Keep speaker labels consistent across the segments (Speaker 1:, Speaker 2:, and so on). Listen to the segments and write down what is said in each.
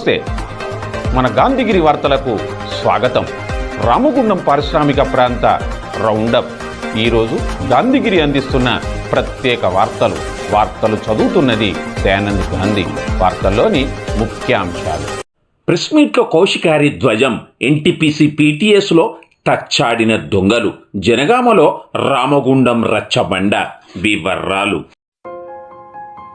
Speaker 1: నమస్తే. మన గాంధీగిరి వార్తలకు స్వాగతం. రామగుండం పారిశ్రామిక ప్రాంత రౌండప్. ఈరోజు గాంధీగిరి అందిస్తున్న ప్రత్యేక వార్తలు. వార్తలు చదువుతున్నది దయానంద్ గాంధీ. వార్తల్లోని ముఖ్యాంశాలు.
Speaker 2: ప్రెస్ మీట్లో కౌశికారి ధ్వజం ఎన్టీపీసీ పీటీఎస్లో తచ్చాడిన దొంగలు జనగామలో రామగుండం రచ్చబండ వివర్రాలు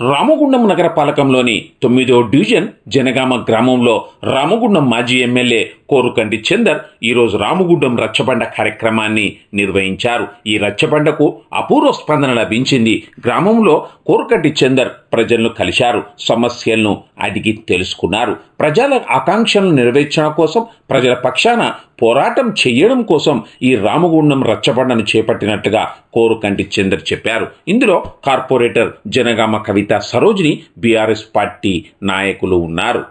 Speaker 2: Ramagundam నగరపాలకంలోని తొమ్మిదో డివిజన్ జనగామ గ్రామంలో రామగుండం మాజీ ఎమ్మెల్యే కోరుకండి చందర్ ఈరోజు రామగుండం రచ్చబండ కార్యక్రమాన్ని నిర్వహించారు. ఈ రచ్చబండకు అపూర్వ స్పందన లభించింది. గ్రామంలో కోరుకంటి చందర్ ప్రజలను కలిశారు సమస్యలను అడిగి తెలుసుకున్నారు. ప్రజల ఆకాంక్షలను నెరవేర్చడం కోసం ప్రజల పక్షాన పోరాటం చేయడం కోసం ఈ రామగుండం రచ్చబండను చేపట్టినట్టుగా కోరుకంటి చందర్ చెప్పారు. ఇందులో corporator Janagama Kavitha Sarojini BRS party నాయకులు ఉన్నారు.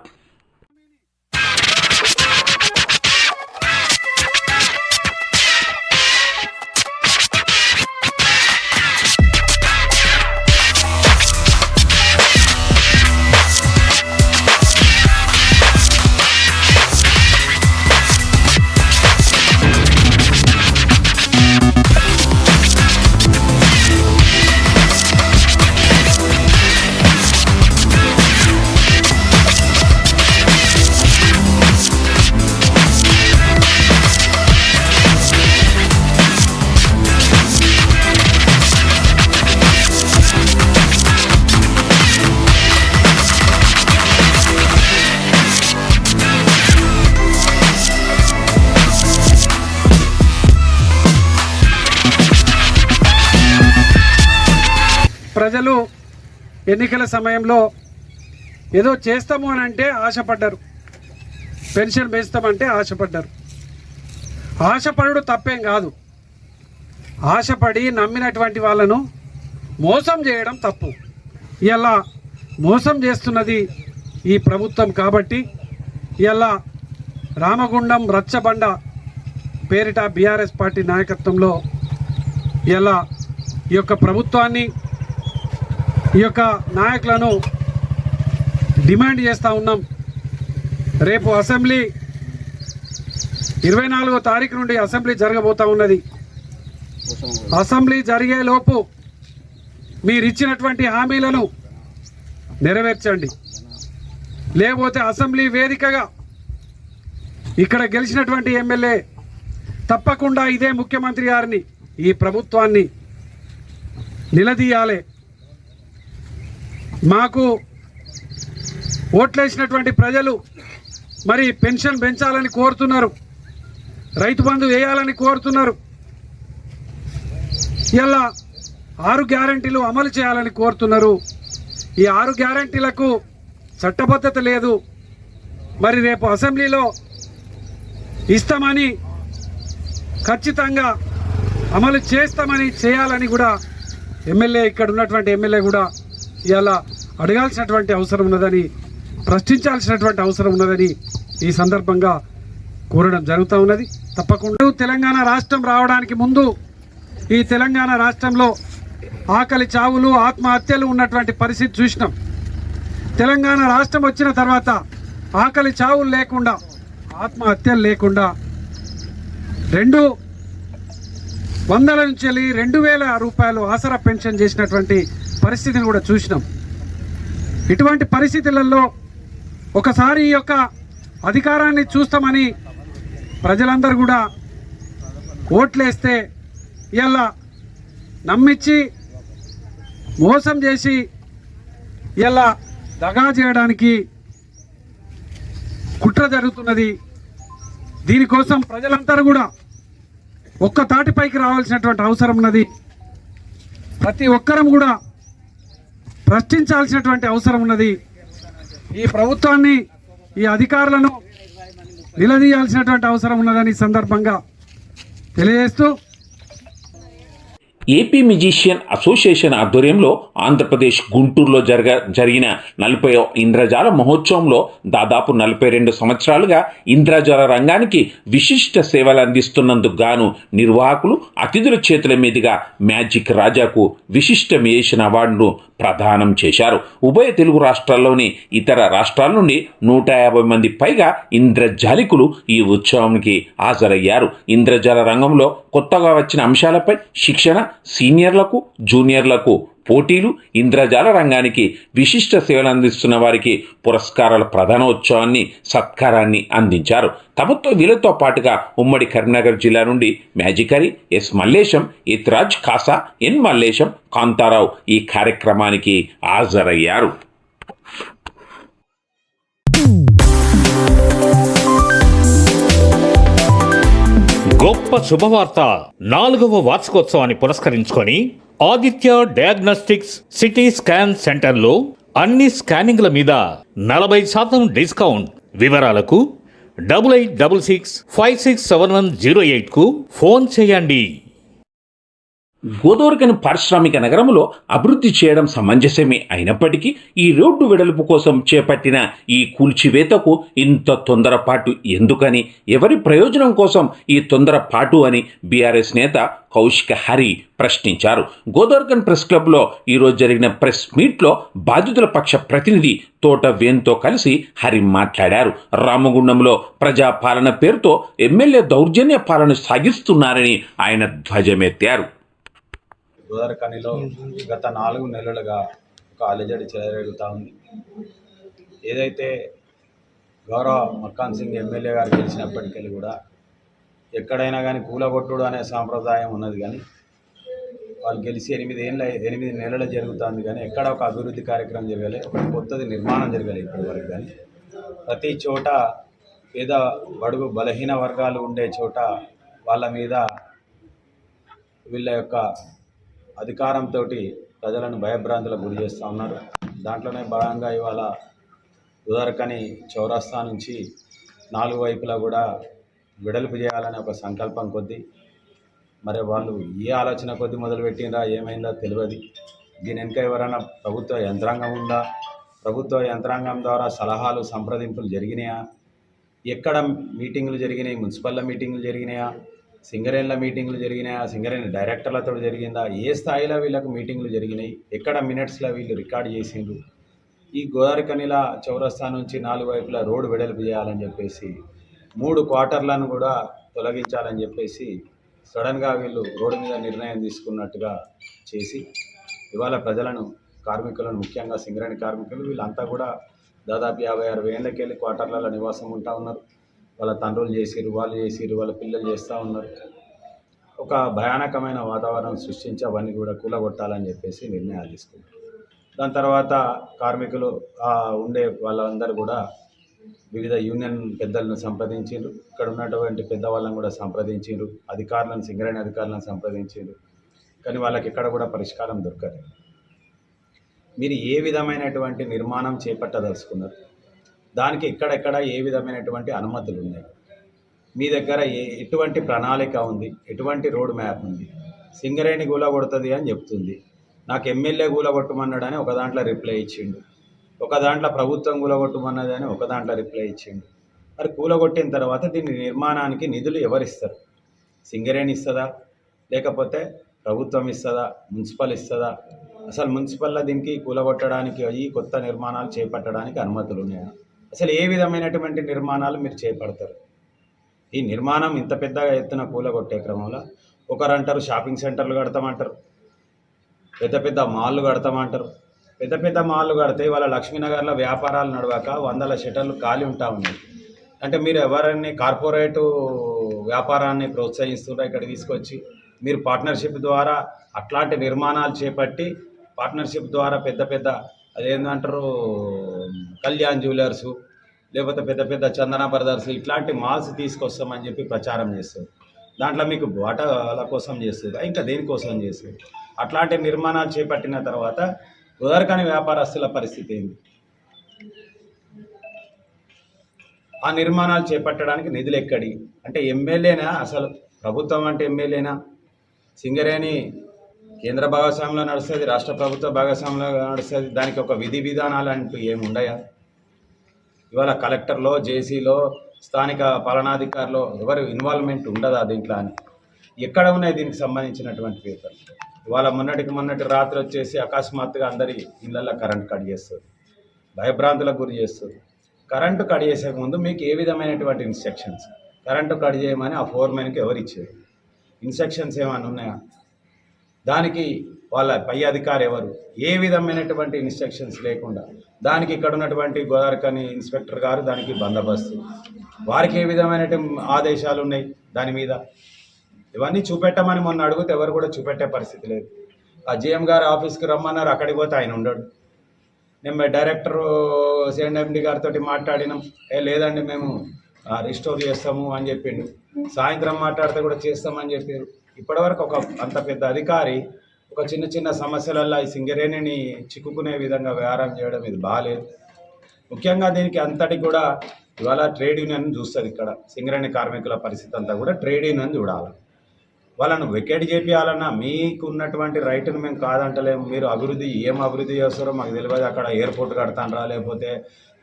Speaker 3: ప్రజలు ఎన్నికల సమయంలో ఏదో చేస్తాము అని అంటే ఆశపడ్డారు. పెన్షన్ పెంచుతామంటే ఆశపడ్డారు. ఆశపడుడు తప్పేం కాదు. ఆశపడి నమ్మినటువంటి వాళ్ళను మోసం చేయడం తప్పు. ఇలా మోసం చేస్తున్నది ఈ ప్రభుత్వం కాబట్టి ఇలా రామగుండం రచ్చబండ పేరిట బీఆర్ఎస్ పార్టీ నాయకత్వంలో ఇలా ఈ యొక్క ప్రభుత్వాన్ని ఈ యొక్క నాయకులను డిమాండ్ చేస్తూ ఉన్నాం. రేపు అసెంబ్లీ ఇరవై నాలుగో తారీఖు నుండి అసెంబ్లీ జరగబోతా ఉన్నది. అసెంబ్లీ జరిగేలోపు మీరిచ్చినటువంటి మీరు ఇచ్చినటువంటి హామీలను నెరవేర్చండి. లేకపోతే అసెంబ్లీ వేదికగా ఇక్కడ గెలిచినటువంటి ఎమ్మెల్యే తప్పకుండా ఇదే ముఖ్యమంత్రి గారిని ఈ ప్రభుత్వాన్ని నిలదీయాలి. మాకు ఓట్లేసినటువంటి ప్రజలు మరి పెన్షన్ పెంచాలని కోరుతున్నారు. రైతు బంధు వేయాలని కోరుతున్నారు. ఇలా ఆరు గ్యారంటీలు అమలు చేయాలని కోరుతున్నారు. ఈ ఆరు గ్యారంటీలకు చట్టబద్ధత లేదు. మరి రేపు అసెంబ్లీలో ఇస్తామని ఖచ్చితంగా అమలు చేస్తామని చేయాలని కూడా ఎమ్మెల్యే ఇక్కడ ఉన్నటువంటి ఎమ్మెల్యే కూడా ఇలా అడగాల్సినటువంటి అవసరం ఉన్నదని ప్రశ్నించాల్సినటువంటి అవసరం ఉన్నదని ఈ సందర్భంగా కోరడం జరుగుతూ ఉన్నది. తప్పకుండా తెలంగాణ రాష్ట్రం రావడానికి ముందు ఈ తెలంగాణ రాష్ట్రంలో ఆకలి చావులు ఆత్మహత్యలు ఉన్నటువంటి పరిస్థితి చూసినాం. తెలంగాణ రాష్ట్రం వచ్చిన తర్వాత ఆకలి చావులు లేకుండా ఆత్మహత్యలు లేకుండా రెండు వందల నుంచి వెళ్ళి రెండు వేల రూపాయలు ఆసరా పెన్షన్ చేసినటువంటి పరిస్థితిని కూడా చూసినాం. ఇటువంటి పరిస్థితులలో ఒకసారి ఈ యొక్క అధికారాన్ని చూస్తామని ప్రజలందరూ కూడా ఓట్లేస్తే ఇలా నమ్మించి మోసం చేసి ఇలా దగా చేయడానికి కుట్ర జరుగుతున్నది. దీనికోసం ప్రజలందరూ కూడా ఒక్క తాటిపైకి రావాల్సినటువంటి అవసరం ఉన్నది. ప్రతి ఒక్కరం కూడా ప్రశ్నించాల్సినటువంటి అవసరం ఉన్నది. ఈ ప్రభుత్వాన్ని ఈ అధికారులను నిలదీయాల్సినటువంటి అవసరం ఉన్నదని సందర్భంగా తెలియజేస్తూ
Speaker 2: ఏపీ మ్యూజిషియన్ అసోసియేషన్ ఆధ్వర్యంలో ఆంధ్రప్రదేశ్ గుంటూరులో జరగ జరిగిన నలభై ఇంద్రజాల మహోత్సవంలో దాదాపు నలభై రెండు సంవత్సరాలుగా ఇంద్రజాల రంగానికి విశిష్ట సేవలు అందిస్తున్నందుకు గాను నిర్వాహకులు అతిథుల చేతుల మీదుగా మ్యాజిక్ రాజాకు విశిష్ట మ్యూజిషియన్ అవార్డును ప్రదానం చేశారు. ఉభయ తెలుగు రాష్ట్రాల్లోని ఇతర రాష్ట్రాల నుండి నూట యాభై మంది పైగా ఇంద్రజాలికులు ఈ ఉత్సవానికి హాజరయ్యారు. ఇంద్రజాల రంగంలో కొత్తగా వచ్చిన అంశాలపై శిక్షణ సీనియర్లకు జూనియర్లకు పోటీలు ఇంద్రజాల రంగానికి విశిష్ట సేవలు అందిస్తున్న వారికి పురస్కారాల ప్రధానోత్సవాన్ని సత్కారాన్ని అందించారు. తమతో వీళ్ళతో పాటుగా ఉమ్మడి కరీంనగర్ జిల్లా నుండి మ్యాజికరి ఎస్ మల్లేశం ఇత్రాజ్ కాసా ఎన్ మల్లేశం కాంతారావు ఈ కార్యక్రమానికి హాజరయ్యారు.
Speaker 4: గొప్ప శుభవార్త. నాలుగవ వార్షికోత్సవాన్ని పురస్కరించుకొని ఆదిత్య డయాగ్నోస్టిక్స్ సిటీ స్కాన్ సెంటర్లో అన్ని స్కానింగ్ల మీద నలభై శాతం డిస్కౌంట్. వివరాలకు double eight double six five six seven one zero ఎయిట్కు phone చేయండి.
Speaker 2: గోదావరికని పారిశ్రామిక నగరంలో అభివృద్ధి చేయడం సమంజసమే అయినప్పటికీ ఈ రోడ్డు వెడల్పు కోసం చేపట్టిన ఈ కూల్చివేతకు ఇంత తొందరపాటు ఎందుకని ఎవరి ప్రయోజనం కోసం ఈ తొందరపాటు అని బీఆర్ఎస్ నేత కౌశిక హరి ప్రశ్నించారు. గోదావరికన్ ప్రెస్ క్లబ్లో ఈరోజు జరిగిన ప్రెస్ మీట్లో బాధితుల పక్ష ప్రతినిధి తోట వేన్తో కలిసి హరి మాట్లాడారు. రామగుండంలో ప్రజాపాలన పేరుతో ఎమ్మెల్యే దౌర్జన్య పాలన సాగిస్తున్నారని ఆయన ధ్వజమెత్తారు.
Speaker 5: గోదావరిఖనిలో గత నాలుగు నెలలుగా ఒక అలజడి చెలరేగుతూ ఉంది. ఏదైతే గౌరవ మక్కాన్ సింగ్ ఎమ్మెల్యే గారు గెలిచినప్పటికీ కూడా ఎక్కడైనా కానీ కూలగొట్టుడు అనే సాంప్రదాయం ఉన్నది కానీ వాళ్ళు గెలిచి ఎనిమిది ఏళ్ళ ఎనిమిది నెలలు జరుగుతుంది కానీ ఎక్కడ ఒక అభివృద్ధి కార్యక్రమం జరగలే ఒక కొత్తది నిర్మాణం జరగలేదు ఇప్పటి వరకు కానీ ప్రతి చోట పేద బడుగు బలహీన వర్గాలు ఉండే చోట వాళ్ళ మీద వీళ్ళ యొక్క అధికారంతో ప్రజలను భయభ్రాంతులకు గురి చేస్తూ ఉన్నారు. దాంట్లోనే భాగంగా ఇవాళ ఉదరకని చౌరస్తా నుంచి నాలుగు వైపులా కూడా విడలుపు చేయాలనే ఒక సంకల్పం కొద్దీ మరి వాళ్ళు ఏ ఆలోచన కొద్దీ మొదలుపెట్టిందా ఏమైందో తెలియదు. దీని వెనుక ఎవరైనా ప్రభుత్వ యంత్రాంగం ఉందా? ప్రభుత్వ యంత్రాంగం ద్వారా సలహాలు సంప్రదింపులు జరిగినాయా? ఎక్కడ మీటింగ్లు జరిగినాయి? మున్సిపల్ మీటింగ్లు జరిగినాయా? సింగరేన్ల మీటింగ్లు జరిగినాయా? సింగరేన్ డైరెక్టర్లతో జరిగిందా? ఏ స్థాయిలో వీళ్ళకు మీటింగ్లు జరిగినాయి? ఎక్కడ మినిట్స్లో వీళ్ళు రికార్డ్ చేసిండ్రు? ఈ గోదావరి కనిల చౌరస్తా నుంచి నాలుగు వైపులా రోడ్డు వెడల్పు చేయాలని చెప్పేసి మూడు క్వార్టర్లను కూడా తొలగించాలని చెప్పేసి సడన్గా వీళ్ళు రోడ్డు మీద నిర్ణయం తీసుకున్నట్టుగా చేసి ఇవాళ ప్రజలను కార్మికులను ముఖ్యంగా సింగరేణి కార్మికులు వీళ్ళంతా కూడా దాదాపు యాభై అరవై ఏళ్ళకి వెళ్ళి క్వార్టర్లలో నివాసం ఉంటా ఉన్నారు. వాళ్ళ తండ్రులు చేసిరు వాళ్ళు చేసిరు వాళ్ళ పిల్లలు చేస్తూ ఉన్నారు. ఒక భయానకమైన వాతావరణం సృష్టించి అవన్నీ కూడా కూలగొట్టాలని చెప్పేసి నిర్ణయాలు తీసుకున్నారు దాని తర్వాత కార్మికులు ఉండే వాళ్ళందరూ కూడా వివిధ యూనియన్ పెద్దలను సంప్రదించారు ఇక్కడ ఉన్నటువంటి పెద్దవాళ్ళని కూడా సంప్రదించారు అధికారులను సింగరేణి అధికారులను సంప్రదించారు కానీ వాళ్ళకి ఎక్కడ కూడా పరిష్కారం దొరకలేదు. మీరు ఏ విధమైనటువంటి నిర్మాణం చేపట్టదలుచుకున్నారు? దానికి ఎక్కడెక్కడ ఏ విధమైనటువంటి అనుమతులు ఉన్నాయి? మీ దగ్గర ఏ ఎటువంటి ప్రణాళిక ఉంది? ఎటువంటి రోడ్ మ్యాప్ ఉంది? సింగరేణి గూల కొడుతుంది అని చెప్తుంది. నాకు ఎమ్మెల్యే గూల కొట్టమన్నాడని ఒక దాంట్లో రిప్లై ఇచ్చిండు. ఒక దాంట్లో ప్రభుత్వం కూలగొట్టమన్నది అని ఒక దాంట్లో రిప్లై ఇచ్చిండు. మరి కూలగొట్టిన తర్వాత దీని నిర్మాణానికి నిధులు ఎవరిస్తారు? సింగరేణి ఇస్తుందా? లేకపోతే ప్రభుత్వం ఇస్తుందా? మున్సిపల్ ఇస్తుందా? అసలు మున్సిపల్లో దీనికి కూలగొట్టడానికి అయ్యి కొత్త నిర్మాణాలు చేపట్టడానికి అనుమతులు ఉన్నాయా? అసలు ఏ విధమైనటువంటి నిర్మాణాలు మీరు చేపడతారు? ఈ నిర్మాణం ఇంత పెద్దగా ఎత్తున కూలగొట్టే క్రమంలో ఒకరు అంటారు షాపింగ్ సెంటర్లు కడతామంటారు పెద్ద పెద్ద మాల్లు కడతామంటారు. పెద్ద పెద్ద మాల్లు కడితే వాళ్ళ లక్ష్మీనగర్లో వ్యాపారాలు నడవక వందల షటర్లు ఖాళీ ఉంటా ఉన్నాయి. అంటే మీరు ఎవరిని కార్పొరేటు వ్యాపారాన్ని ప్రోత్సహిస్తుంటే ఇక్కడ తీసుకొచ్చి? మీరు పార్ట్నర్షిప్ ద్వారా అట్లాంటి నిర్మాణాలు చేపట్టి పార్ట్నర్షిప్ ద్వారా పెద్ద పెద్ద అదేంటంటారు కళ్యాణ్ జ్యువెలర్సు లేకపోతే పెద్ద పెద్ద చందన బ్రదర్స్ ఇట్లాంటి మాల్స్ తీసుకొస్తామని చెప్పి ప్రచారం చేస్తారు. దాంట్లో మీకు బాటల కోసం చేస్తుంది ఇంకా దేనికోసం చేస్తుంది అట్లాంటి నిర్మాణాలు చేపట్టిన తర్వాత ఉదరకని వ్యాపారస్తుల పరిస్థితి ఏంది? ఆ నిర్మాణాలు చేపట్టడానికి నిధులు ఎక్కడి? అంటే ఎమ్మెల్యేనా? అసలు ప్రభుత్వం అంటే ఎమ్మెల్యేనా? సింగరేణి కేంద్ర భాగస్వామ్యంలో నడుస్తుంది రాష్ట్ర ప్రభుత్వ భాగస్వామ్యంలో నడుస్తుంది దానికి ఒక విధి విధానాలు అంటూ ఏమి ఉండయా? ఇవాళ కలెక్టర్లో జేసీలో స్థానిక పాలనాధికారులు ఎవరు ఇన్వాల్వ్మెంట్ ఉండదా దీంట్లో అని? ఎక్కడ ఉన్నాయి దీనికి సంబంధించినటువంటి పేపర్ ఇవాళ మొన్నటికి మొన్నటి రాత్రి వచ్చేసి అకస్మాత్తుగా అందరి ఇళ్ళల్లో కరెంట్ కట్ చేస్తుంది భయభ్రాంతులకు గురి చేస్తుంది. కరెంటు కట్ చేసే ముందు మీకు ఏ విధమైనటువంటి ఇన్స్ట్రక్షన్స్ కరెంటు కట్ చేయమని ఆ ఫోర్మెన్కి ఎవరు ఇచ్చారు ఇన్స్ట్రక్షన్స్ ఏమైనా ఉన్నాయా? దానికి వాళ్ళ పై అధికారి ఎవరు? ఏ విధమైనటువంటి ఇన్స్ట్రక్షన్స్ లేకుండా దానికి ఇక్కడ ఉన్నటువంటి గోదావరికని ఇన్స్పెక్టర్ గారు దానికి బందోబస్తు. వారికి ఏ విధమైన ఆదేశాలు ఉన్నాయి? దాని మీద ఇవన్నీ చూపెట్టమని మొన్న అడిగితే ఎవరు కూడా చూపెట్టే పరిస్థితి లేదు. ఆ జిఎం గారు ఆఫీస్కి రమ్మన్నారు అక్కడికి పోతే ఆయన ఉండడు. మేము డైరెక్టర్ సిఎండి గారితో మాట్లాడినాం. ఏ లేదండి మేము రిస్టోర్ చేస్తాము అని చెప్పిండు. సాయంత్రం మాట్లాడితే కూడా చేస్తామని చెప్పారు. ఇప్పటివరకు ఒక అంత పెద్ద అధికారి ఒక చిన్న చిన్న సమస్యలల్లో ఈ సింగరేణిని చిక్కుకునే విధంగా వ్యవహారం చేయడం ఇది బాగాలేదు ముఖ్యంగా దీనికి అంతటి కూడా ఇవాళ ట్రేడ్ యూనియన్ చూస్తుంది ఇక్కడ. సింగరేణి కార్మికుల పరిస్థితి అంతా కూడా ట్రేడ్ యూనియన్ చూడాలి. వాళ్ళను వెకెట్ చేపియాలన్నా మీకు ఉన్నటువంటి రైట్ను మేము కాదంటలేము. మీరు అభివృద్ధి ఏం అభివృద్ధి చేస్తారో మాకు తెలియదు. అక్కడ ఎయిర్పోర్ట్ కడతానరా లేకపోతే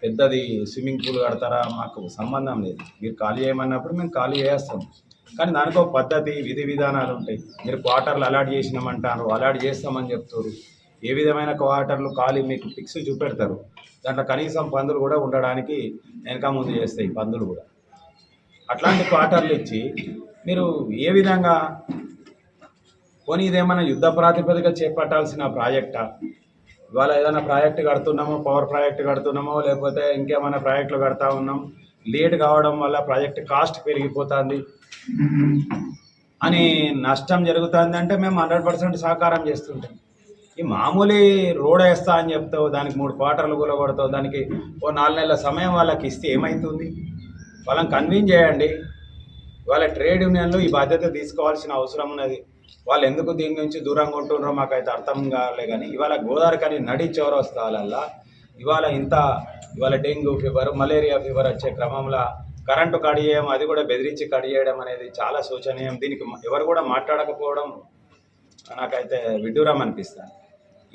Speaker 5: పెద్దది స్విమ్మింగ్ పూల్ కడతారా మాకు సంబంధం లేదు. మీరు ఖాళీ చేయమన్నప్పుడు మేము ఖాళీ చేస్తాం. కానీ దానికి ఒక పద్ధతి విధి విధానాలు ఉంటాయి. మీరు క్వార్టర్లు అలాట్ చేసినామంటారు అలాట్ చేస్తామని చెప్తారు. ఏ విధమైన క్వార్టర్లు ఖాళీ మీకు ఫిక్స్ చూపెడతారు. దాంట్లో కనీసం పందులు కూడా ఉండడానికి వెనక ముందు చేస్తాయి పందులు కూడా. అట్లాంటి క్వార్టర్లు ఇచ్చి మీరు ఏ విధంగా పోనీ ఇదేమైనా యుద్ధ ప్రాతిపదిక చేపట్టాల్సిన ప్రాజెక్టా? ఇవాళ ఏదైనా ప్రాజెక్ట్ కడుతున్నామో పవర్ ప్రాజెక్ట్ కడుతున్నామో లేకపోతే ఇంకేమైనా ప్రాజెక్టులు కడతా ఉన్నాం. లేట్ కావడం వల్ల ప్రాజెక్ట్ కాస్ట్ పెరిగిపోతుంది. అని నష్టం జరుగుతుంది అంటే మేము హండ్రెడ్ పర్సెంట్ సహకారం చేస్తుంటాం. ఈ మామూలు రోడ్ వేస్తా అని చెప్తావు దానికి మూడు క్వార్టర్లు కూలగొడతావు దానికి ఓ నాలుగు నెలల సమయం వాళ్ళకి ఇస్తే ఏమవుతుంది వాళ్ళని కన్విన్స్ చేయండి. వాళ్ళ ట్రేడ్ యూనియన్లు ఈ బాధ్యత తీసుకోవాల్సిన అవసరం ఉన్నది. వాళ్ళు ఎందుకు దీని నుంచి దూరంగా ఉంటున్నారో మాకైతే అర్థం కాలే కానీ ఇవాళ గోదావరి కానీ నడి చౌరస్తాలల్లా ఇవాళ ఇంత ఇవాళ డెంగ్యూ ఫీవర్ మలేరియా ఫీవర్ వచ్చే క్రమంలో కరెంటు కట్ చేయడం అది కూడా బెదిరించి కట్ చేయడం అనేది చాలా శోచనీయం. దీనికి ఎవరు కూడా మాట్లాడకపోవడం నాకైతే విడ్డూరం అనిపిస్తుంది.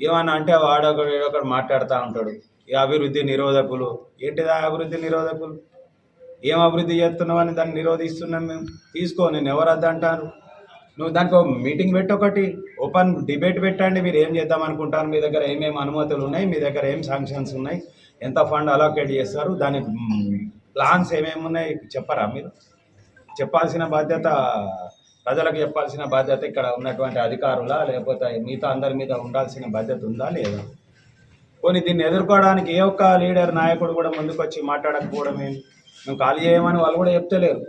Speaker 5: ఏమన్నా అంటే వాడొకడు ఒకడు మాట్లాడుతూ ఉంటాడు. ఈ అభివృద్ధి నిరోధకులు ఏంటిదా అభివృద్ధి నిరోధకులు? ఏం అభివృద్ధి చేస్తున్నావు అని దాన్ని నిరోధిస్తున్నాం మేము? తీసుకో నేను ఎవరు అంటారు? నువ్వు దానికి ఒక మీటింగ్ పెట్టి ఒకటి ఓపెన్ డిబేట్ పెట్టండి మీరు ఏం చేద్దాం అనుకుంటారు? మీ దగ్గర ఏమేమి అనుమతులు ఉన్నాయి? మీ దగ్గర ఏం శాంక్షన్స్ ఉన్నాయి? ఎంత ఫండ్ అలోకేట్ చేస్తారు? దాని ప్లాన్స్ ఏమేమి ఉన్నాయి చెప్పరా మీరు? చెప్పాల్సిన బాధ్యత ప్రజలకు చెప్పాల్సిన బాధ్యత ఇక్కడ ఉన్నటువంటి అధికారుల లేకపోతే మిగతా అందరి మీద ఉండాల్సిన బాధ్యత ఉందా లేదా? పోనీ దీన్ని ఎదుర్కోవడానికి ఏ ఒక్క లీడర్ నాయకుడు కూడా ముందుకొచ్చి మాట్లాడకపోవడం ఏంటి మేము ఖాళీ చేయమని వాళ్ళు కూడా చెప్తలేరు.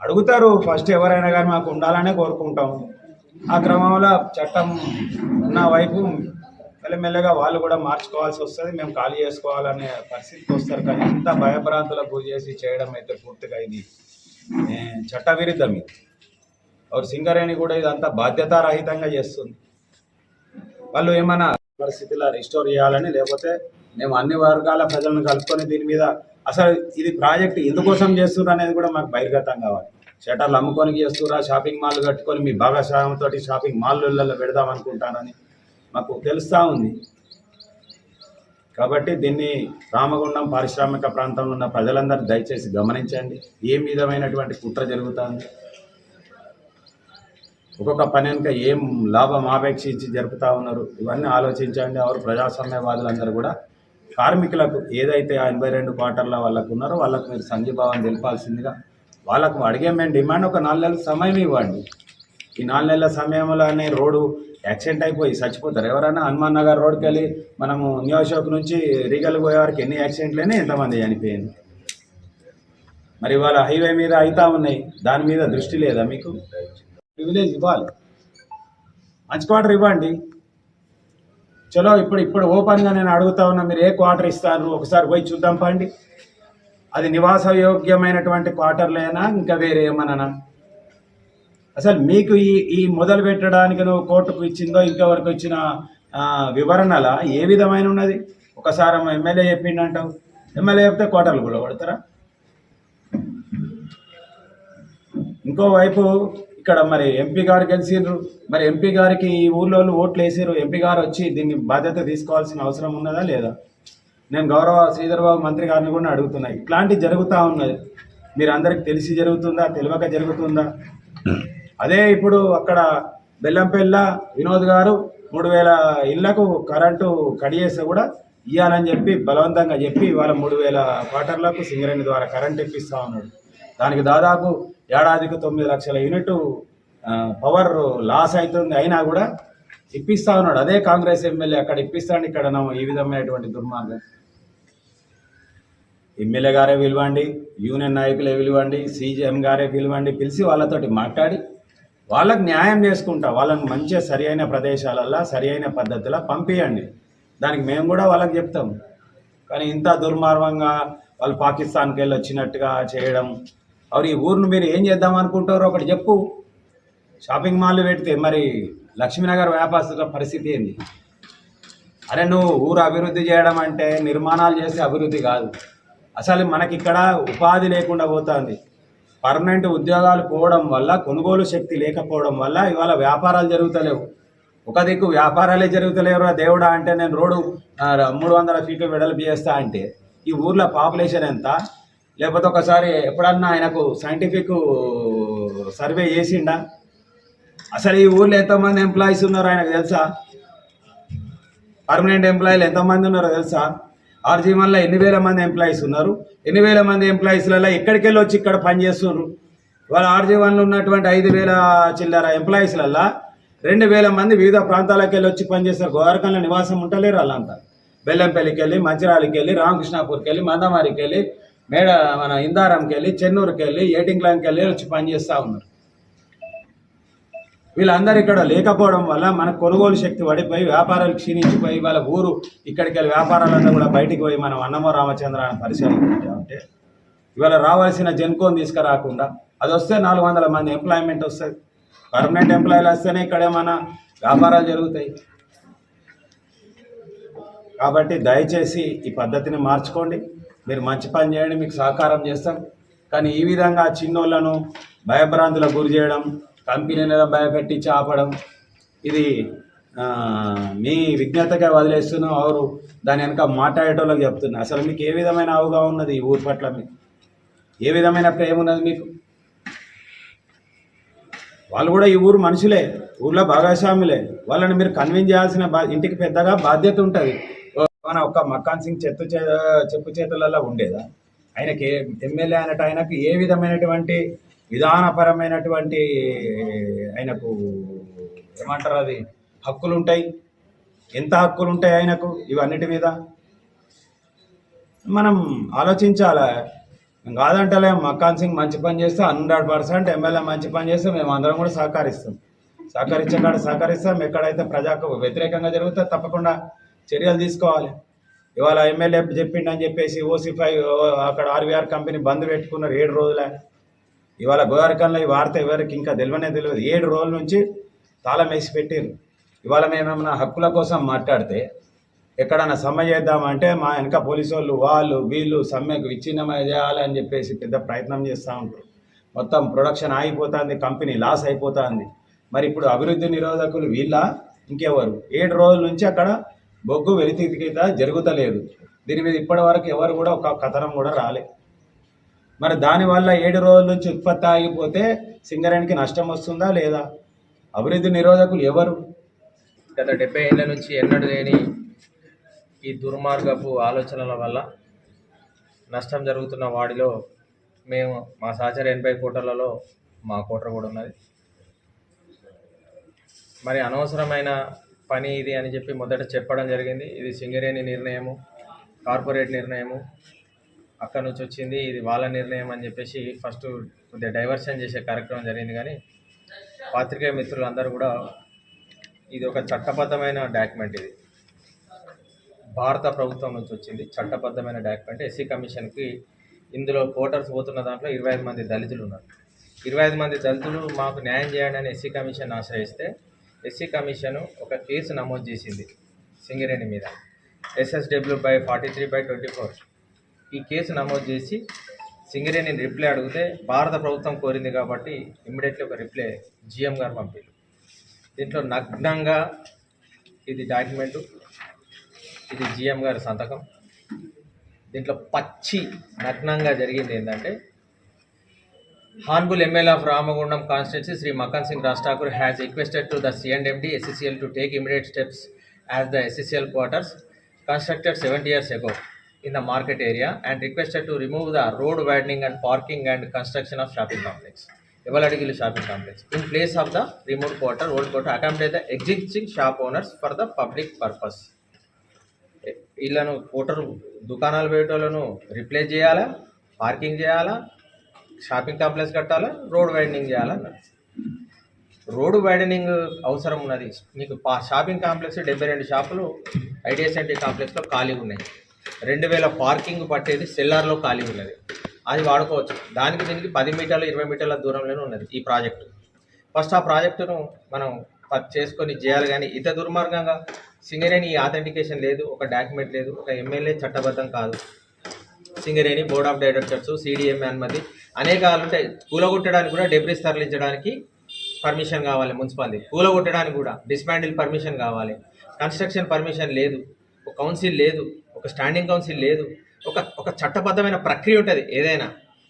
Speaker 5: అడుగుతారు ఫస్ట్ ఎవరైనా కానీ మాకు ఉండాలనే కోరుకుంటాం ఆ క్రమంలో చట్టం ఉన్న వైపు మెల్లమెల్లగా వాళ్ళు కూడా మార్చుకోవాల్సి వస్తుంది. మేము ఖాళీ చేసుకోవాలనే పరిస్థితికి వస్తారు. కానీ ఇంత భయభ్రాంతులకు గురి చేసి చేయడం అయితే పూర్తిగా ఇది చట్టవిరుద్ధం ఇది ఎవరు సింగరేణి కూడా ఇదంతా బాధ్యతారహితంగా చేస్తుంది. వాళ్ళు ఏమైనా పరిస్థితిలో రిస్టోర్ చేయాలని లేకపోతే మేము అన్ని వర్గాల ప్రజలను కలుపుకొని దీని మీద అసలు ఇది ప్రాజెక్ట్ ఎందుకోసం చేస్తున్నారు అనేది కూడా మాకు బహిర్గతం కావాలి. షటర్లు అమ్ముకొని చేస్తురా షాపింగ్ మాల్ కట్టుకొని మీ భాగస్వామ్యంతో షాపింగ్ మాల్లలో పెడదాం అనుకుంటానని మాకు తెలుస్తూ ఉంది. కాబట్టి దీన్ని రామగుండం పారిశ్రామిక ప్రాంతంలో ఉన్న ప్రజలందరూ దయచేసి గమనించండి. ఏ విధమైనటువంటి కుట్ర జరుగుతుంది? ఒక్కొక్క పని వెనుక ఏం లాభం ఆపేక్షించి జరుపుతూ ఉన్నారు? ఇవన్నీ ఆలోచించండి. ఎవరు ప్రజాస్వామ్యవాదులందరూ కూడా కార్మికులకు ఏదైతే ఆ ఎనభై రెండు క్వార్టర్ల వాళ్ళకు ఉన్నారో వాళ్ళకు మీరు సంఘీభావం తెలిపాల్సిందిగా వాళ్ళకు అడిగే మేము డిమాండ్ ఒక నాలుగు నెలల సమయం ఇవ్వండి. ఈ నాలుగు నెలల సమయంలోనే రోడ్డు యాక్సిడెంట్ అయిపోయి చచ్చిపోతారు. ఎవరైనా హనుమాన్ నగర్ రోడ్కి వెళ్ళి మనము న్యూ చౌక్ నుంచి రీగల్ పోయే వరకు ఎన్ని యాక్సిడెంట్లైనా ఎంతమంది చనిపోయింది మరి ఇవాళ హైవే మీద అవుతా ఉన్నాయి. దాని మీద దృష్టి లేదా మీకు? ప్రివిలేజ్ ఇవ్వాలి. మంచి క్వార్టర్ ఇవ్వండి. చలో ఇప్పుడు ఇప్పుడు ఓపెన్గా నేను అడుగుతా ఉన్నా మీరు ఏ క్వార్టర్ ఇస్తారు? ఒకసారి పోయి చూద్దాం పండి. అది నివాస యోగ్యమైనటువంటి క్వార్టర్లేనా ఇంకా వేరే ఏమన్నా అసలు మీకు ఈ ఈ మొదలు పెట్టడానికి నువ్వు కోర్టుకు ఇచ్చిందో ఇంకా వరకు ఇచ్చిన వివరణల? ఏ విధమైన ఉన్నది? ఒకసారి ఎమ్మెల్యే చెప్పిండంటావు. ఎమ్మెల్యే చెప్తే కోటలు కూడా కొడతారా? ఇంకోవైపు ఇక్కడ మరి ఎంపీ గారు గెలిచిండ్రు మరి ఎంపీ గారికి ఈ ఊర్లో వాళ్ళు ఓట్లు వేసారు ఎంపీ గారు వచ్చి దీన్ని బాధ్యత తీసుకోవాల్సిన అవసరం ఉన్నదా లేదా? నేను గౌరవ శ్రీధర్ బాబు మంత్రి గారిని కూడా అడుగుతున్నా. ఇట్లాంటివి జరుగుతూ ఉన్నది. మీరు అందరికి తెలిసి జరుగుతుందా? తెలియక జరుగుతుందా? అదే ఇప్పుడు అక్కడ బెల్లంపెల్ల వినోద్ గారు మూడు వేల ఇళ్ళకు కరెంటు కడియేస్తే కూడా ఇవ్వాలని చెప్పి బలవంతంగా చెప్పి వాళ్ళ మూడు వేల క్వార్టర్లకు సింగరేణి ద్వారా కరెంట్ ఇప్పిస్తా ఉన్నాడు. దానికి దాదాపు ఏడాదికి తొమ్మిది లక్షల యూనిట్ పవర్ లాస్ అవుతుంది అయినా కూడా ఇప్పిస్తా ఉన్నాడు. అదే కాంగ్రెస్ ఎమ్మెల్యే అక్కడ ఇప్పిస్తాడు ఇక్కడ నా ఈ విధమైనటువంటి దుర్మార్గం. ఎమ్మెల్యే గారే పిలవండి యూనియన్ నాయకులే పిలవండి సీజీఎం గారే పిలవండి పిలిచి వాళ్ళతోటి మాట్లాడి వాళ్ళకి న్యాయం చేసుకుంటా వాళ్ళని మంచిగా సరి అయిన ప్రదేశాలల్లో సరి అయిన పద్ధతిలో పంపించండి దానికి మేము కూడా వాళ్ళకి చెప్తాం. కానీ ఇంత దుర్మార్గంగా వాళ్ళు పాకిస్తాన్కి వెళ్ళి వచ్చినట్టుగా చేయడం అవి ఈ ఊరిని మీరు ఏం చేద్దాం అనుకుంటారో ఒకటి చెప్పు. షాపింగ్ మాల్ పెడితే మరి లక్ష్మీనగర్ వ్యాపారస్తుల పరిస్థితి ఏంది? అరే నువ్వు ఊరు అభివృద్ధి చేయడం అంటే నిర్మాణాలు చేసే అభివృద్ధి కాదు. అసలు మనకి ఇక్కడ ఉపాధి లేకుండా పోతుంది. పర్మనెంట్ ఉద్యోగాలు పోవడం వల్ల కొనుగోలు శక్తి లేకపోవడం వల్ల ఇవాళ వ్యాపారాలు జరుగుతలేవు. ఒక దిక్కు వ్యాపారాలే జరుగుతలేవురా దేవుడా అంటే నేను రోడ్డు మూడు వందల ఫీట్లు వెడల్పు చేస్తా అంటే ఈ ఊర్లో పాపులేషన్ ఎంత? లేకపోతే ఒకసారి ఎప్పుడన్నా ఆయనకు సైంటిఫిక్ సర్వే చేసిండా? అసలు ఈ ఊర్లో ఎంతమంది ఎంప్లాయీస్ ఉన్నారో ఆయనకు తెలుసా? పర్మనెంట్ ఎంప్లాయీలు ఎంతమంది ఉన్నారో తెలుసా? ఆర్జీవన్లో ఎన్ని వేల మంది ఎంప్లాయీస్ ఉన్నారు? ఎన్ని వేల మంది ఎంప్లాయీస్లలో ఎక్కడికి వెళ్ళి వచ్చి ఇక్కడ పనిచేస్తున్నారు వాళ్ళ ఆర్జీవన్లో ఉన్నటువంటి ఐదు వేల చిల్లర ఎంప్లాయీస్లల్లో రెండు వేల మంది వివిధ ప్రాంతాలకు వెళ్ళి వచ్చి పనిచేస్తారు గోరకంలో నివాసం ఉంటలేరు వాళ్ళంతా. బెల్లంపల్లికి వెళ్ళి మంచిరాలకి వెళ్ళి రామకృష్ణాపూర్కి వెళ్ళి మందమారికి వెళ్ళి మేడ మన ఇందారంకి వెళ్ళి చెన్నూరుకి వెళ్ళి ఏటింగ్లాంకి వెళ్ళి వచ్చి పనిచేస్తూ ఉన్నారు. వీళ్ళందరూ ఇక్కడ లేకపోవడం వల్ల మన కొనుగోలు శక్తి పడిపోయి వ్యాపారాలు క్షీణించిపోయి వాళ్ళ ఊరు ఇక్కడికి వెళ్ళి వ్యాపారాలంతా కూడా బయటికి పోయి మనం అన్నమో రామచంద్ర అని పరిశీలించే ఉంటే ఇవాళ రావాల్సిన జన్కోని తీసుకురాకుండా అది వస్తే నాలుగు వందల మంది ఎంప్లాయ్మెంట్ వస్తుంది పర్మనెంట్ ఎంప్లాయీలు వస్తేనే ఇక్కడ ఏమైనా వ్యాపారాలు జరుగుతాయి. కాబట్టి దయచేసి ఈ పద్ధతిని మార్చుకోండి. మీరు మంచి పని చేయండి మీకు సహకారం చేస్తాం. కానీ ఈ విధంగా చిన్నోళ్ళను భయభ్రాంతులకు గురి చేయడం కంపెనీలను భయపెట్టి చాపడం ఇది మీ విజ్ఞతగా వదిలేస్తున్నాం అవరు దాని వెనక మాట్లాడేటోళ్ళకి చెప్తున్నా. అసలు మీకు ఏ విధమైన అవగాహన ఉన్నది ఈ ఊరి పట్ల మీకు? ఏ విధమైన ప్రేమ ఉన్నది మీకు? వాళ్ళు కూడా ఈ ఊరు మనుషులే ఊర్లో భాగస్వాములే. వాళ్ళని మీరు కన్విన్స్ చేయాల్సిన బా ఇంటికి పెద్దగా బాధ్యత ఉంటుంది. మన ఒక్క మక్కాన్ సింగ్ చెత్త చే చెప్పు చేతులలో ఉండేదా? ఆయనకి ఎమ్మెల్యే అయినట్టు ఆయనకు ఏ విధమైనటువంటి విధానపరమైనటువంటి ఆయనకు ఏమంటారు అది హక్కులు ఉంటాయి ఎంత హక్కులు ఉంటాయి ఆయనకు? ఇవన్నిటి మీద మనం ఆలోచించాలి? కాదంటలే మక్కాన్ సింగ్ మంచి పని చేస్తే హండ్రెడ్ పర్సెంట్ ఎమ్మెల్యే మంచి పని చేస్తే మేము అందరం కూడా సహకరిస్తాం. సహకరించే కాడ సహకరిస్తాం ఎక్కడైతే ప్రజాకు వ్యతిరేకంగా జరిగితే తప్పకుండా చర్యలు తీసుకోవాలి. ఇవాళ ఎమ్మెల్యే చెప్పిండని చెప్పేసి ఓసీ ఫైవ్ అక్కడ ఆర్వీఆర్ కంపెనీ బంద్ పెట్టుకున్నారు ఏడు రోజులే. ఇవాళ గోదావరికంలో ఈ వార్త ఎవరికి ఇంకా తెలియనే తెలియదు. ఏడు రోజుల నుంచి తాళం వేసి పెట్టారు ఇవాళ మేమేమైనా హక్కుల కోసం మాట్లాడితే ఎక్కడన్నా సమ్మె చేద్దామంటే మా వెనక పోలీసు వాళ్ళు వాళ్ళు వీళ్ళు సమ్మెకు విచ్ఛిన్నమై చేయాలని చెప్పేసి పెద్ద ప్రయత్నం చేస్తూ ఉంటారు మొత్తం ప్రొడక్షన్ ఆగిపోతుంది కంపెనీ లాస్ అయిపోతుంది. మరి ఇప్పుడు అభివృద్ధి నిరోధకులు వీళ్ళ? ఇంకెవరు? ఏడు రోజుల నుంచి అక్కడ బొగ్గు వెలితికిత జరుగుతలేదు. దీని మీద ఇప్పటి వరకు ఎవరు కూడా ఒక కథనం కూడా రాలేదు మరి దానివల్ల ఏడు రోజుల నుంచి ఉత్పత్తి ఆగిపోతే సింగరేణికి నష్టం వస్తుందా లేదా? అభివృద్ధి నిరోధకులు ఎవరు?
Speaker 6: గత డెబ్బై ఏళ్ళ నుంచి ఎన్నడూ లేని ఈ దుర్మార్గపు ఆలోచనల వల్ల నష్టం జరుగుతున్న వాడిలో మేము మా సహచర ఎనభై కోటలలో మా కోట కూడా ఉన్నది. మరి అనవసరమైన పని ఇది అని చెప్పి మొదట చెప్పడం జరిగింది. ఇది సింగరేణి నిర్ణయము కార్పొరేట్ నిర్ణయము. అక్కడ నుంచి వచ్చింది ఇది వాళ్ళ నిర్ణయం అని చెప్పేసి ఫస్ట్ కొద్దిగా డైవర్షన్ చేసే కార్యక్రమం జరిగింది. కానీ పాత్రికేయ మిత్రులందరూ కూడా ఇది ఒక చట్టబద్ధమైన డాక్యుమెంట్ ఇది. భారత ప్రభుత్వం నుంచి వచ్చింది చట్టబద్ధమైన డాక్యుమెంట్ ఎస్సీ కమిషన్కి ఇందులో ఓటర్స్ పోతున్న దాంట్లో ఇరవై ఐదు మంది దళితులు ఉన్నారు. ఇరవై ఐదు మంది దళితులు మాకు న్యాయం చేయండి అని ఎస్సీ కమిషన్ ఆశ్రయిస్తే ఎస్సీ కమిషన్ ఒక కేసు నమోదు చేసింది సింగరేణి మీద. SSW by forty three by twenty four. ఈ కేసు నమోదు చేసి సింగరేణి రిప్లై అడిగితే భారత ప్రభుత్వం కోరింది కాబట్టి ఇమ్మీడియట్లీ ఒక రిప్లై జిఎం గారు పంపారు. దీంట్లో నగ్నంగా ఇది డాక్యుమెంటు ఇది జిఎం గారి సంతకం. దీంట్లో పచ్చి నగ్నంగా జరిగింది ఏంటంటే honourable MLA of Ramagundam constituency Shri Makkan Singh Raj Thakur has requested to the CMD SSCL to take immediate steps as the SCCL quarters constructed seventy years ago. In the market area and requested to remove the road widening and parking and construction of shopping complex. Evaladgil shopping complex. In place of the removed quarter, old quarter, accommodate the existing shop owners for the public purpose. వీళ్ళను quarter దుకాణాలు పెట్టేళ్ళను replace చేయాలా parking చేయాలా shopping complex కట్టాలా road widening చేయాలన్నారు road widening అవసరం ఉన్నది మీకు పా షాపింగ్ కాంప్లెక్స్ డెబ్బై రెండు షాపులు ఐడియా సెంటర్ కాంప్లెక్స్లో ఖాళీ ఉన్నాయి రెండు వేల పార్కింగ్ పట్టేది సెల్లార్లో ఖాళీ ఉన్నది. అది వాడుకోవచ్చు. దానికి దీనికి పది మీటర్ల ఇరవై మీటర్ల దూరంలోనే ఉన్నది ఈ ప్రాజెక్టు. ఫస్ట్ ఆ ప్రాజెక్టును మనం ప- చేసుకొని చేయాలి కానీ ఇంత దుర్మార్గంగా సింగరేణి ఆథెంటికేషన్ లేదు ఒక డాక్యుమెంట్ లేదు ఒక ఎమ్మెల్యే చట్టబద్ధం కాదు. Singareni board of directors CDM అనుమతి అనేకాలు ఉంటాయి కూలగొట్టడానికి కూడా డెబ్రిస్ తరలించడానికి పర్మిషన్ కావాలి మున్సిపాలిటీ కూలగొట్టడానికి కూడా డిస్మాండిల్ పర్మిషన్ కావాలి. కన్స్ట్రక్షన్ పర్మిషన్ లేదు. ఒక కౌన్సిల్ లేదు. ఒక స్టాండింగ్ కౌన్సిల్ లేదు. ఒక ఒక చట్టబద్ధమైన ప్రక్రియ ఉంటుంది ఏదైనా.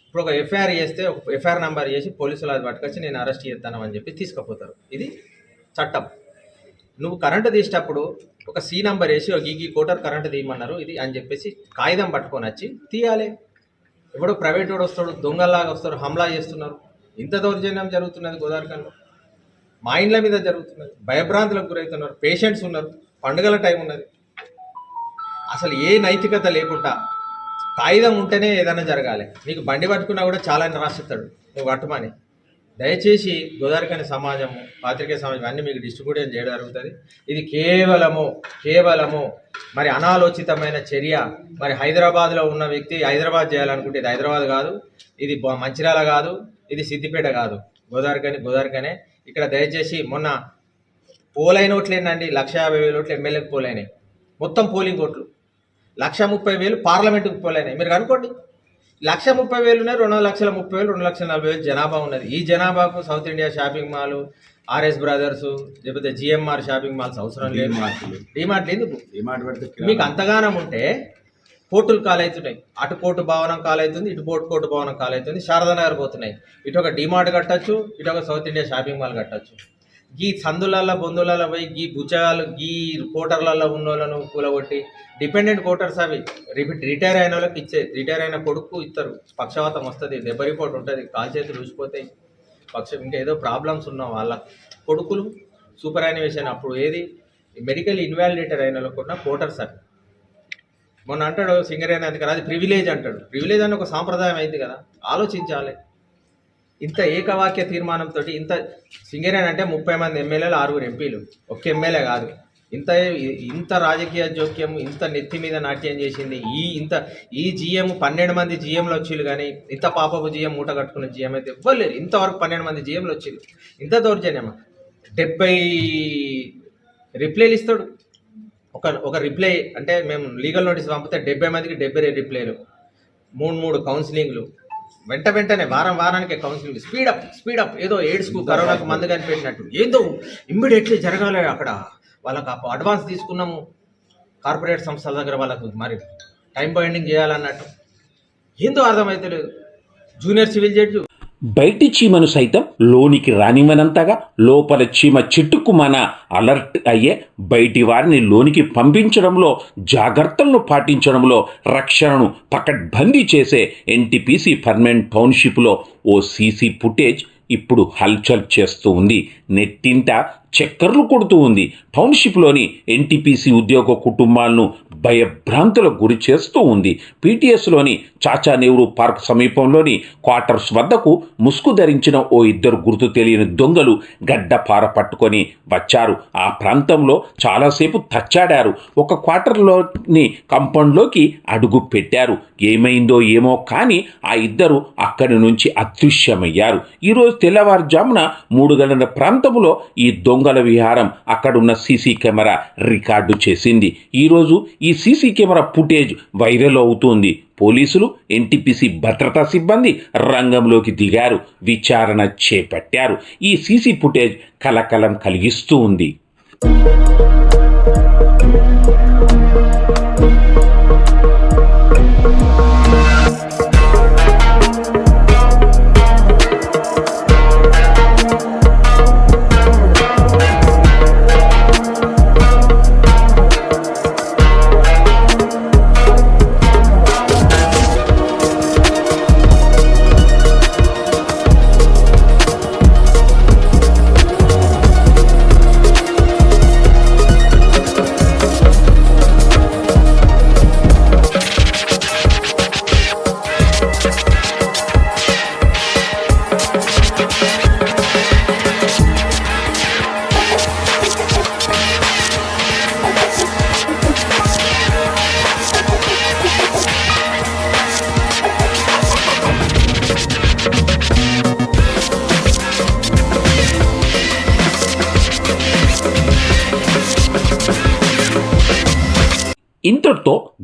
Speaker 6: ఇప్పుడు ఒక ఎఫ్ఐఆర్ చేస్తే ఒక ఎఫ్ఐఆర్ నెంబర్ చేసి పోలీసులు అది పట్టుకొచ్చి నేను అరెస్ట్ చేస్తాను అని చెప్పి తీసుకుపోతారు. ఇది చట్టం. నువ్వు కరెంటు తీసేటప్పుడు ఒక సి నంబర్ వేసి ఒక ఈ కోటర్ కరెంటు తీయమన్నారు ఇది అని చెప్పేసి కాగితం పట్టుకొని వచ్చి తీయాలి. ఎవడో ప్రైవేట్ వాడు వస్తాడు దొంగలాగా వస్తారు హమ్లా చేస్తున్నారు. ఇంత దౌర్జన్యం జరుగుతున్నది గోదావరికంలో. మా ఇండ్ల మీద జరుగుతున్నది. భయభ్రాంతులకు గురవుతున్నారు. పేషెంట్స్ ఉన్నారు. పండుగల టైం ఉన్నది. అసలు ఏ నైతికత లేకుండా కాగితం ఉంటేనే ఏదైనా జరగాలి. నీకు బండి పట్టుకున్నా కూడా చాలా రాసిస్తాడు నువ్వు పట్టుమని దయచేసి గోదావరికని సమాజము పాత్రికేయ సమాజం అన్నీ మీకు డిస్ట్రిబ్యూషన్ చేయడం జరుగుతుంది. ఇది కేవలము కేవలము మరి అనాలోచితమైన చర్య. మరి హైదరాబాద్లో ఉన్న వ్యక్తి హైదరాబాద్ చేయాలనుకుంటే ఇది హైదరాబాద్ కాదు ఇది మంచిర్యాల కాదు ఇది సిద్దిపేట కాదు. గోదావరికని గోదావరికనే. ఇక్కడ దయచేసి మొన్న పోలైన ఓట్లు ఏంటండి లక్ష యాభై వేల ఓట్లు ఎమ్మెల్యేకి పోలైనాయి. మొత్తం పోలింగ్ ఓట్లు. లక్ష ముప్పై వేలు పార్లమెంటుకు పోలైనాయి మీరు కనుకోండి లక్ష ముప్పై వేలు ఉన్నాయి రెండు లక్షల ముప్పై వేలు రెండు లక్షల నలభై వేలు జనాభా ఉన్నది. ఈ జనాభాకు South India shopping mall RS brothers లేకపోతే జిఎంఆర్ షాపింగ్ మాల్స్ అవసరం లేదు. డిమార్ట్
Speaker 5: పెడితే
Speaker 6: మీకు అంతగానం ఉంటే పోర్టులు కాల్ అవుతున్నాయి అటు పోర్టు భవనం కాల్ అవుతుంది ఇటు పోర్టు కోర్టు భవనం కాల్ అవుతుంది శారదానగర్ పోతున్నాయి. ఇటు ఒక డిమార్ట్ కట్టచ్చు ఇటు ఒక సౌత్ ఇండియా షాపింగ్ మాల్ కట్టచ్చు. గీ సందులల్లో బొందులలో పోయి గీ బుచ్చగాలు గీ కోటర్లలో ఉన్న వాళ్ళను కూలగొట్టి డిపెండెంట్ కోటర్స్ అవి రిపీట్ రిటైర్ అయిన వాళ్ళకి ఇచ్చే రిటైర్ అయిన కొడుకు ఇస్తారు పక్షవాతం వస్తుంది దెబ్బ రిపోర్ట్ ఉంటుంది కాల్ చేతులు ఊసిపోతాయి. పక్షం ఇంకా ఏదో ప్రాబ్లమ్స్ ఉన్న వాళ్ళ కొడుకులు సూపర్ యానివేషన్ అప్పుడు ఏది? మెడికల్ ఇన్వాలిడేటర్ అయిన వాళ్ళకున్న కోటర్స్ అవి. మొన్న అంటాడు సింగరేణి అది కదా అది ప్రివిలేజ్ అంటాడు. ప్రివిలేజ్ అని ఒక సాంప్రదాయం అయింది కదా ఆలోచించాలి. ఇంత ఏకవాక్య తీర్మానంతో ఇంత సింగరేణి అంటే ముప్పై మంది ఎమ్మెల్యేలు ఆరుగురు ఎంపీలు. ఒక్క ఎమ్మెల్యే కాదు. ఇంత ఇంత రాజకీయ జోక్యం ఇంత నెత్తి మీద నాట్యం చేసింది. ఈ ఇంత ఈ జిఎం పన్నెండు మంది జిఎంలు వచ్చిళ్ళు కానీ ఇంత పాపపు జిఎం మూట కట్టుకున్న జిఎం అయితే ఇవ్వలేదు ఇంతవరకు పన్నెండు మంది జీఎంలు వచ్చిళ్ళు. ఇంత దౌర్జన్యమా? డెబ్బై రిప్లైలు ఇస్తాడు. ఒక ఒక రిప్లై అంటే మేము లీగల్ నోటీస్ పంపితే డెబ్బై మందికి డెబ్బై రిప్లైలు. మూడు మూడు కౌన్సిలింగ్లు. వెంట వెంటనే వారం వారానికి కౌన్సిలింగ్ స్పీడప్ స్పీడప్ ఏదో ఎయిడ్స్కు కరోనాకు మందు కనిపెట్టినట్టు. ఏందో ఇమ్మీడియట్లీ జరగాలి అక్కడ. వాళ్ళకి అప్పు- అడ్వాన్స్ తీసుకున్నాము. కార్పొరేట్ సంస్థల దగ్గర వాళ్ళకు మరి టైం బైండింగ్ చేయాలన్నట్టు. ఏందో అర్థమైతే లేదు జూనియర్ సివిల్ జడ్జి
Speaker 2: బయటి చీమను సైతం లోనికి రానివ్వనంతగా లోపల చీమ చిట్టుకుమన అలర్ట్ అయ్యే బయటి వారిని లోనికి పంపించడంలో జాగ్రత్తలను పాటించడంలో రక్షణను పకడ్బందీ చేసే ఎన్టీపీసీ పర్మనెంట్ టౌన్షిప్లో ఓ సీసీ ఫుటేజ్ ఇప్పుడు హల్చల్ చేస్తూ ఉంది. నెట్టింట చక్కర్లు కొడుతూ ఉంది. టౌన్షిప్లోని ఎన్టీపీసీ ఉద్యోగ కుటుంబాలను భయభ్రాంతులకు గురి చేస్తూ ఉంది. పీటీఎస్లోని చాచా నెహ్రూ పార్క్ సమీపంలోని క్వార్టర్స్ వద్దకు ముసుగు ధరించిన ఓ ఇద్దరు గుర్తు తెలియని దొంగలు గడ్డపార పట్టుకొని వచ్చారు. ఆ ప్రాంతంలో చాలాసేపు తచ్చాడారు. ఒక క్వార్టర్లోని కంపౌండ్లోకి అడుగు పెట్టారు. ఏమైందో ఏమో కానీ ఆ ఇద్దరు అక్కడి నుంచి అదృశ్యమయ్యారు. ఈరోజు తెల్లవారుజామున మూడు గంటల ప్రాంతంలో ఈ దొంగల విహారం అక్కడున్న సీసీ కెమెరా రికార్డు చేసింది. ఈరోజు ఈ సీసీ కెమెరా ఫుటేజ్ వైరల్ అవుతోంది. పోలీసులు ఎన్టీపీసీ భద్రతా సిబ్బంది రంగంలోకి దిగారు. విచారణ చేపట్టారు. ఈ సీసీ ఫుటేజ్ కలకలం కలిగిస్తూ ఉంది